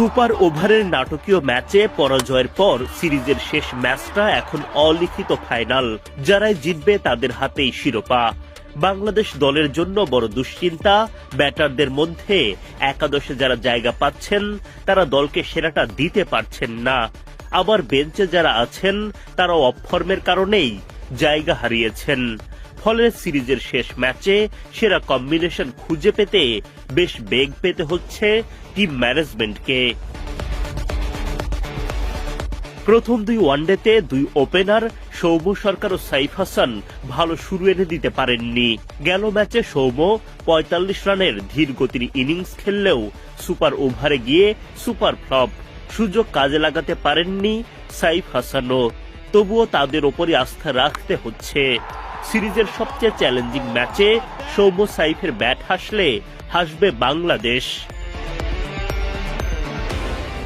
Super ওভারের নাটকীয় ম্যাচে পরাজয়ের পর সিরিজের শেষ ম্যাচটা এখন অলিখিত ফাইনাল, যারাই জিতবে তাদের হাতেই শিরোপা। বাংলাদেশ দলের জন্য বড় দুশ্চিন্তা, ব্যাটারদের মধ্যে একাদশে যারা জায়গা পাচ্ছেন, তারা দলকে সেরাটা দিতে পারছেন না। আবার বেঞ্চে যারা আছেন তারা অফর্মের কারণেই জায়গা হারিয়েছেন। ফলে সিরিজের শেষ ম্যাচে সেরা কম্বিনেশন খুঁজে পেতে বেশ বেগ পেতে হচ্ছে টিম ম্যানেজমেন্টকে। প্রথম দুই ওয়ানডেতে দুই ওপেনার সৌম্য সরকার ও সাইফ হাসান ভালো শুরু এনে দিতে পারেননি। গেল ম্যাচে সৌম্য পঁয়তাল্লিশ রানের ধীর গতির ইনিংস খেললেও সুপার ওভারে গিয়ে সুপার ফ্লপ সুযোগ কাজে লাগাতে পারেননি সাইফ হাসানও। তবুও তাদের ওপরই আস্থা রাখতে হচ্ছে। সিরিজের সবচেয়ে চ্যালেঞ্জিং ম্যাচে সৌম্য সাইফের ব্যাট হাসলে হাসবে বাংলাদেশ।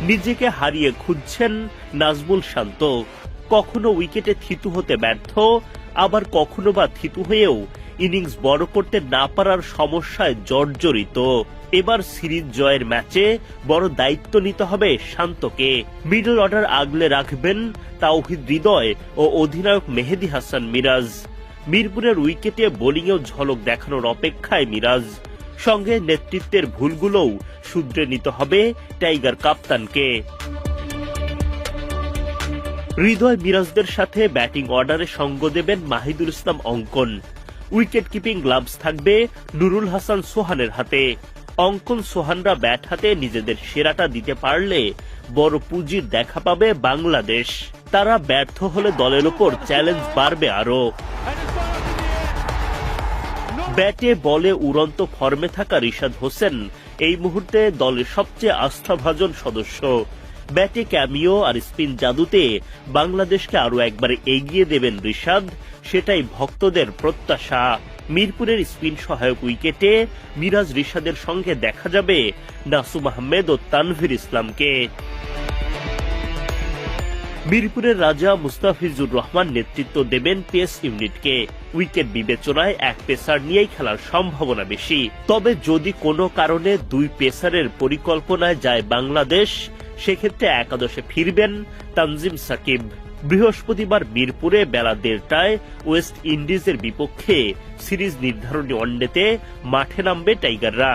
নিজেকে হারিয়ে খুঁজছেন নাজমুল শান্ত। কখনো উইকেটে থিতু হতে ব্যর্থ, আবার কখনো বা থিতু হয়েও ইনিংস বড় করতে না পারার সমস্যায় জর্জরিত। এবার সিরিজ জয়ের ম্যাচে বড় দায়িত্ব নিতে হবে শান্তকে। মিডল অর্ডার আগলে রাখবেন তাওহিদ হৃদয় ও অধিনায়ক মেহেদি হাসান মিরাজ। মিরপুরের উইকেটে বোলিংয়েও ঝলক দেখানোর অপেক্ষায় মিরাজ। সঙ্গে নেতৃত্বের ভুলগুলোও শুধরে নিতে হবে টাইগার কাপ্তানকে। হৃদয় মিরাজদের সাথে ব্যাটিং অর্ডারে সঙ্গ দেবেন মাহিদুল ইসলাম অঙ্কন। উইকেট কিপিং গ্লাভস থাকবে নুরুল হাসান সোহানের হাতে। অঙ্কন সোহানরা ব্যাট হাতে নিজেদের সেরাটা দিতে পারলে বড় পুঁজির দেখা পাবে বাংলাদেশ। তারা ব্যর্থ হলে দলের ওপর চ্যালেঞ্জ বাড়বে আরও ব্যাটে বলে উড়ন্ত ফর্মে থাকা রিশাদ হোসেন এই মুহূর্তে দলের সবচেয়ে আস্থাভাজন সদস্য। ব্যাটে ক্যামিও আর স্পিন জাদুতে বাংলাদেশকে আরও একবার এগিয়ে দেবেন রিশাদ, সেটাই ভক্তদের প্রত্যাশা। মিরপুরের স্পিন সহায়ক উইকেটে মিরাজ রিশাদের সঙ্গে দেখা যাবে নাসুম আহমেদ ও তানভীর ইসলামকে। মিরপুরের রাজা মুস্তাফিজুর রহমান নেতৃত্ব দেবেন পেস ইউনিটকে। উইকেট বিবেচনায় এক পেসার নিয়েই খেলার সম্ভাবনা বেশি। তবে যদি কোনো কারণে দুই পেসারের পরিকল্পনায় যায় বাংলাদেশ, সেক্ষেত্রে একাদশে ফিরবেন তানজিম সাকিব। বৃহস্পতিবার মিরপুরে বেলা দেড়টায় ওয়েস্ট ইন্ডিজের বিপক্ষে সিরিজ নির্ধারণী ওয়ানডেতে মাঠে নামবে টাইগাররা।